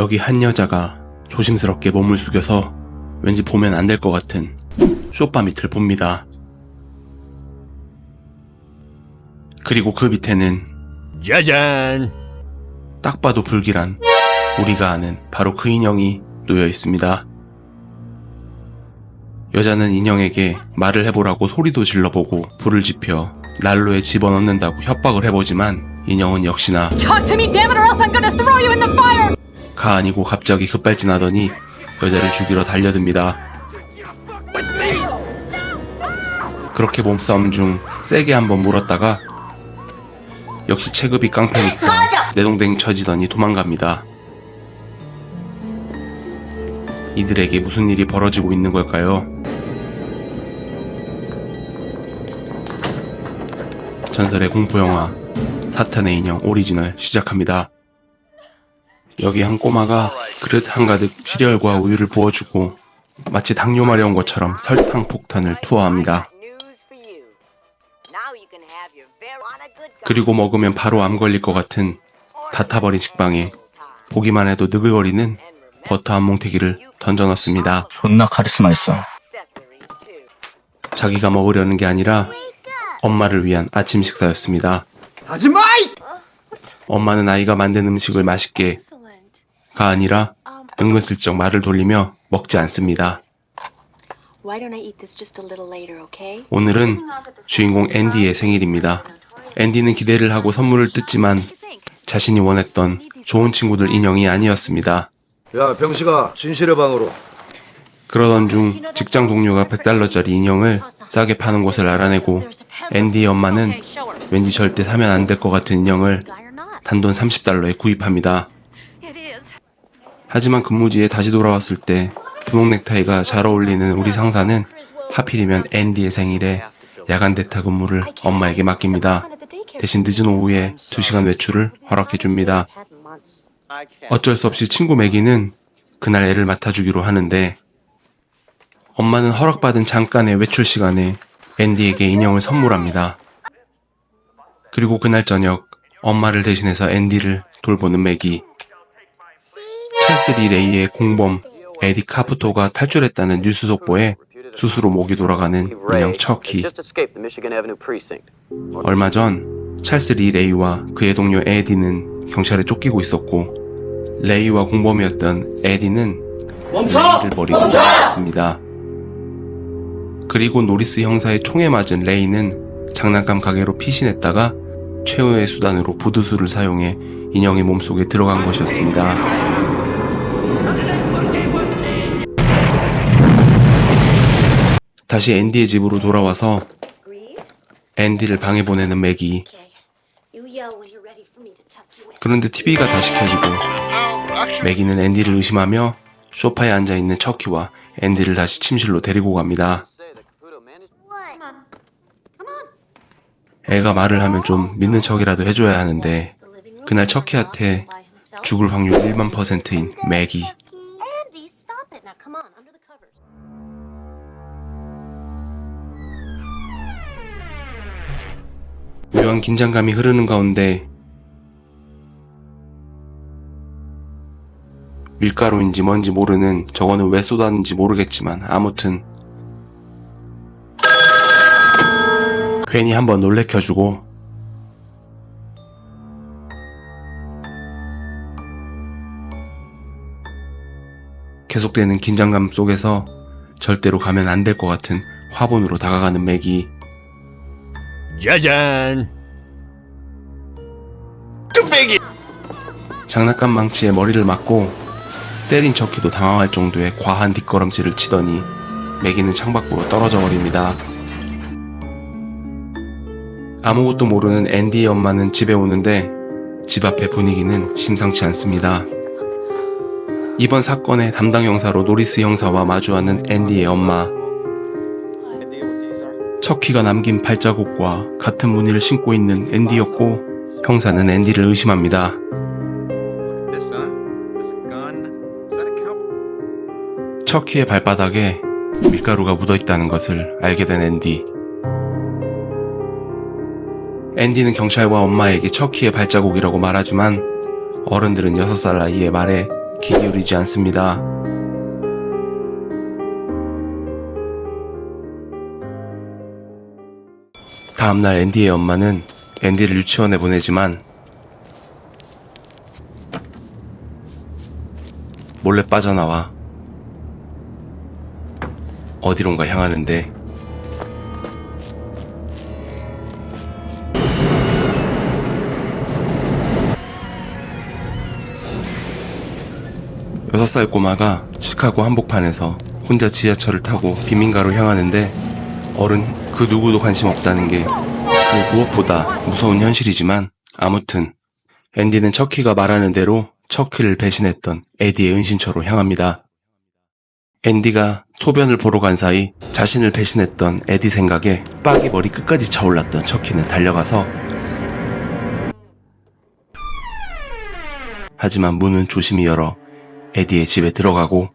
여기 한 여자가 조심스럽게 몸을 숙여서 왠지 보면 안 될 것 같은 쇼파 밑을 봅니다. 그리고 그 밑에는 짜잔. 딱 봐도 불길한 우리가 아는 바로 그 인형이 놓여 있습니다. 여자는 인형에게 말을 해보라고 소리도 질러보고 불을 지펴 난로에 집어넣는다고 협박을 해보지만 인형은 역시나 가 아니고 갑자기 급발진하더니 여자를 죽이러 달려듭니다. 그렇게 몸싸움 중 세게 한번 물었다가 역시 체급이 깡패니까 내동댕이 쳐지더니 도망갑니다. 이들에게 무슨 일이 벌어지고 있는 걸까요? 전설의 공포영화 사탄의 인형 오리지널 시작합니다. 여기 한 꼬마가 그릇 한가득 시리얼과 우유를 부어주고 마치 당뇨 마려운 것처럼 설탕 폭탄을 투하합니다. 그리고 먹으면 바로 암 걸릴 것 같은 다 타버린 식빵에 보기만 해도 느글거리는 버터 한 뭉태기를 던져 넣습니다. 존나 카리스마 있어. 자기가 먹으려는 게 아니라 엄마를 위한 아침 식사였습니다. 엄마는 아이가 만든 음식을 맛있게 가 아니라 은근슬쩍 말을 돌리며 먹지 않습니다. 오늘은 주인공 앤디의 생일입니다. 앤디는 기대를 하고 선물을 뜯지만 자신이 원했던 좋은 친구들 인형이 아니었습니다. 야 병식아 진실의 방으로 그러던 중 직장 동료가 100달러짜리 인형을 싸게 파는 곳을 알아내고 앤디의 엄마는 왠지 절대 사면 안 될 것 같은 인형을 단돈 30달러에 구입합니다. 하지만 근무지에 다시 돌아왔을 때 분홍 넥타이가 잘 어울리는 우리 상사는 하필이면 앤디의 생일에 야간 대타 근무를 엄마에게 맡깁니다. 대신 늦은 오후에 2시간 외출을 허락해 줍니다. 어쩔 수 없이 친구 매기는 그날 애를 맡아주기로 하는데 엄마는 허락받은 잠깐의 외출 시간에 앤디에게 인형을 선물합니다. 그리고 그날 저녁 엄마를 대신해서 앤디를 돌보는 맥이 찰스 리 레이의 공범 에디 카프토가 탈출했다는 뉴스 속보에 스스로 목이 돌아가는 인형 척키. 얼마 전 찰스 리 레이와 그의 동료 에디는 경찰에 쫓기고 있었고 레이와 공범이었던 에디는 레이를 버리고 나갔습니다. 그리고 노리스 형사의 총에 맞은 레이는 장난감 가게로 피신했다가 최후의 수단으로 부두수를 사용해 인형의 몸속에 들어간 것이었습니다. 다시 앤디의 집으로 돌아와서 앤디를 방에 보내는 맥이. 그런데 TV가 다시 켜지고 맥이는 앤디를 의심하며 소파에 앉아 있는 척키와 앤디를 다시 침실로 데리고 갑니다. 애가 말을 하면 좀 믿는 척이라도 해줘야 하는데 그날 척키한테 죽을 확률 1만 퍼센트인 맥이 묘한 긴장감이 흐르는 가운데 밀가루인지 뭔지 모르는 저거는 왜 쏟았는지 모르겠지만 아무튼 괜히 한번 놀래켜주고 계속되는 긴장감 속에서 절대로 가면 안 될 것 같은 화분으로 다가가는 맥이 짜잔. 장난감 망치에 머리를 맞고 때린 척키도 당황할 정도의 과한 뒷걸음질을 치더니 매기는 창밖으로 떨어져 버립니다. 아무것도 모르는 앤디의 엄마는 집에 오는데 집 앞의 분위기는 심상치 않습니다. 이번 사건의 담당 형사로 노리스 형사와 마주하는 앤디의 엄마. 척키가 남긴 발자국과 같은 무늬를 신고 있는 앤디였고 형사는 앤디를 의심합니다. 척키의 발바닥에 밀가루가 묻어 있다는 것을 알게 된 앤디. 앤디는 경찰과 엄마에게 척키의 발자국이라고 말하지만 어른들은 6살 나이에 말에 귀 기울이지 않습니다. 다음날 앤디의 엄마는 앤디를 유치원에 보내지만 몰래 빠져나와 어디론가 향하는데 여섯 살 꼬마가 시카고 한복판에서 혼자 지하철을 타고 빈민가로 향하는데 어른 그 누구도 관심 없다는 게 그 무엇보다 무서운 현실이지만 아무튼 앤디는 척키가 말하는 대로 척키를 배신했던 에디의 은신처로 향합니다. 앤디가 소변을 보러 간 사이 자신을 배신했던 에디 생각에 빡이 머리 끝까지 차올랐던 척키는 달려가서 하지만 문은 조심히 열어 에디의 집에 들어가고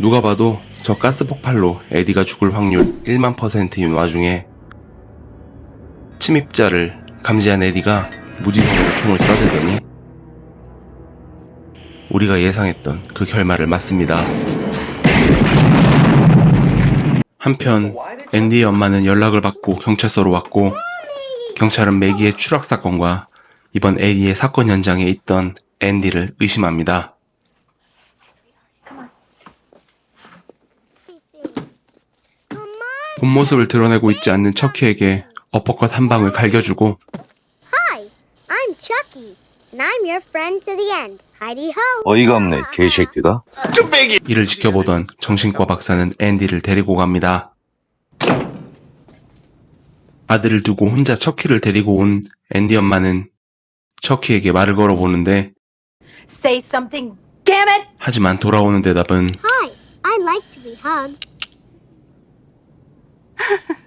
누가 봐도 저 가스 폭발로 에디가 죽을 확률 1만 퍼센트인 와중에 침입자를 감지한 에디가 무지성으로 총을 쏴대더니 우리가 예상했던 그 결말을 맞습니다. 한편 앤디의 엄마는 연락을 받고 경찰서로 왔고 경찰은 매기의 추락 사건과 이번 에디의 사건 현장에 있던 앤디를 의심합니다. 본 모습을 드러내고 있지 않는 척키에게 어퍼컷 한 방을 갈겨주고 Hi, I'm Chucky, and I'm your friend to the end. Heidi ho. 어이가 없네, 개새끼가. 이를 지켜보던 정신과 박사는 앤디를 데리고 갑니다. 아들을 두고 혼자 척키를 데리고 온 앤디 엄마는 척키에게 말을 걸어보는데 Say something, damn it! 하지만 돌아오는 대답은 Hi, I like to be hugged.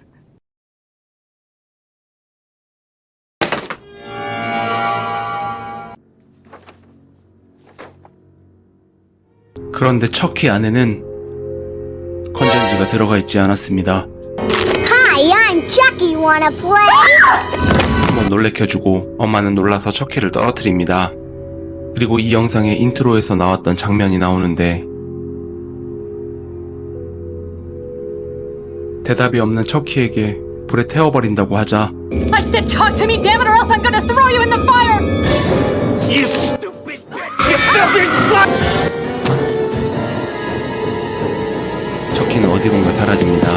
그런데 척키 안에는 건전지가 들어가 있지 않았습니다. Hi, I'm Chucky. Wanna play? 한번 놀래켜주고 엄마는 놀라서 척키를 떨어뜨립니다. 그리고 이 영상의 인트로에서 나왔던 장면이 나오는데 대답이 없는 척키에게 불에 태워버린다고 하자 I said talk to me, damn it, or else I'm gonna throw you in the fire! You stupid bitch! You filthy slut! 척키는 어디론가 사라집니다.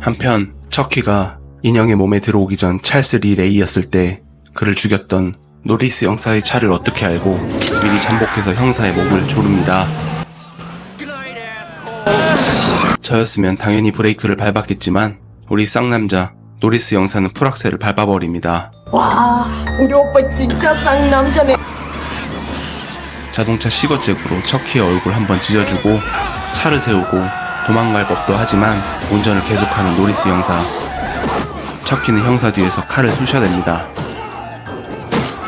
한편 척키가 인형의 몸에 들어오기 전 찰스 리 레이였을 때 그를 죽였던 노리스 형사의 차를 어떻게 알고 미리 잠복해서 형사의 목을 조릅니다. 저였으면 당연히 브레이크를 밟았겠지만 우리 쌍남자 노리스 형사는 풀악셀을 밟아버립니다. 와, 우리 오빠 진짜 쌍 남자네. 자동차 시거잭으로 척키의 얼굴 한번 찢어주고 차를 세우고 도망갈 법도 하지만 운전을 계속하는 노리스 형사. 척키는 형사 뒤에서 칼을 쑤셔댑니다.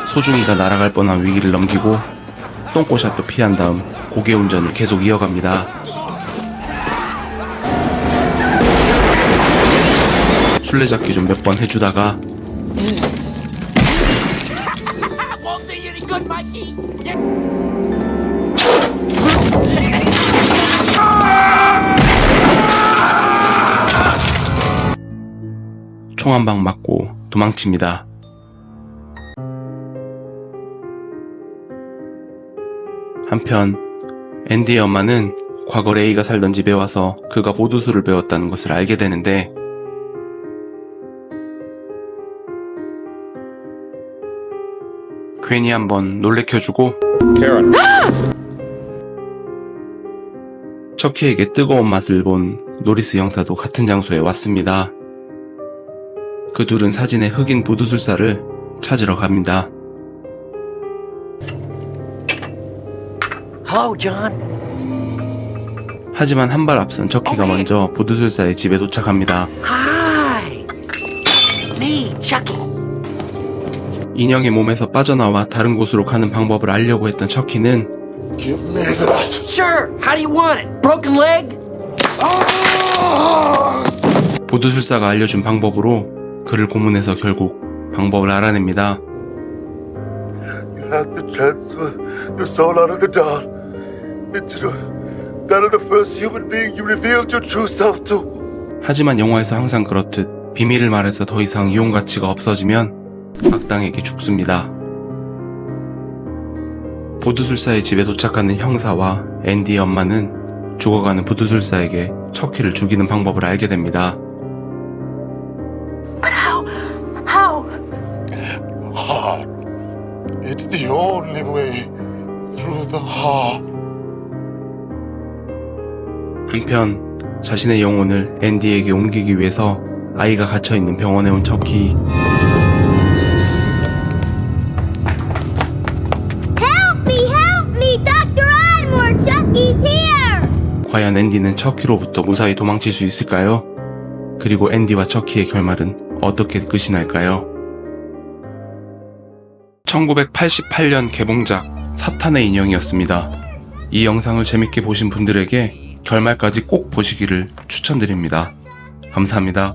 소중이가 날아갈 뻔한 위기를 넘기고 똥꼬샷도 피한 다음 고개 운전을 계속 이어갑니다. 술래잡기 좀 몇 번 해주다가 총 한 방 맞고 도망칩니다. 한편 앤디의 엄마는 과거 레이가 살던 집에 와서 그가 보두수를 배웠다는 것을 알게 되는데 괜히 한번 놀래켜주고 척키에게 뜨거운 맛을 본 노리스 형사도 같은 장소에 왔습니다. 그 둘은 사진의 흑인 보두술사를 찾으러 갑니다. Hello, John. 하지만 한 발 앞선 척키가 먼저 보두술사의 집에 도착합니다. Hi. It's me, Chucky. 인형의 몸에서 빠져나와 다른 곳으로 가는 방법을 알려고 했던 척키는 Sure. How do you want it? Broken leg? 보두술사가 알려준 방법으로 그를 고문해서 결국 방법을 알아냅니다. have to transfer your soul out of the dawn into that of the first human being you revealed your true self to. 하지만 영화에서 항상 그렇듯 비밀을 말해서 더 이상 이용 가치가 없어지면 악당에게 죽습니다. 부두술사의 집에 도착하는 형사와 앤디의 엄마는 죽어가는 부두술사에게 척키를 죽이는 방법을 알게 됩니다. But how? How? Heart. It's the only way through the heart. 한편 자신의 영혼을 앤디에게 옮기기 위해서 아이가 갇혀 있는 병원에 온 척키 과연 앤디는 척키로부터 무사히 도망칠 수 있을까요? 그리고 앤디와 척키의 결말은 어떻게 끝이 날까요? 1988년 개봉작 사탄의 인형이었습니다. 이 영상을 재밌게 보신 분들에게 결말까지 꼭 보시기를 추천드립니다. 감사합니다.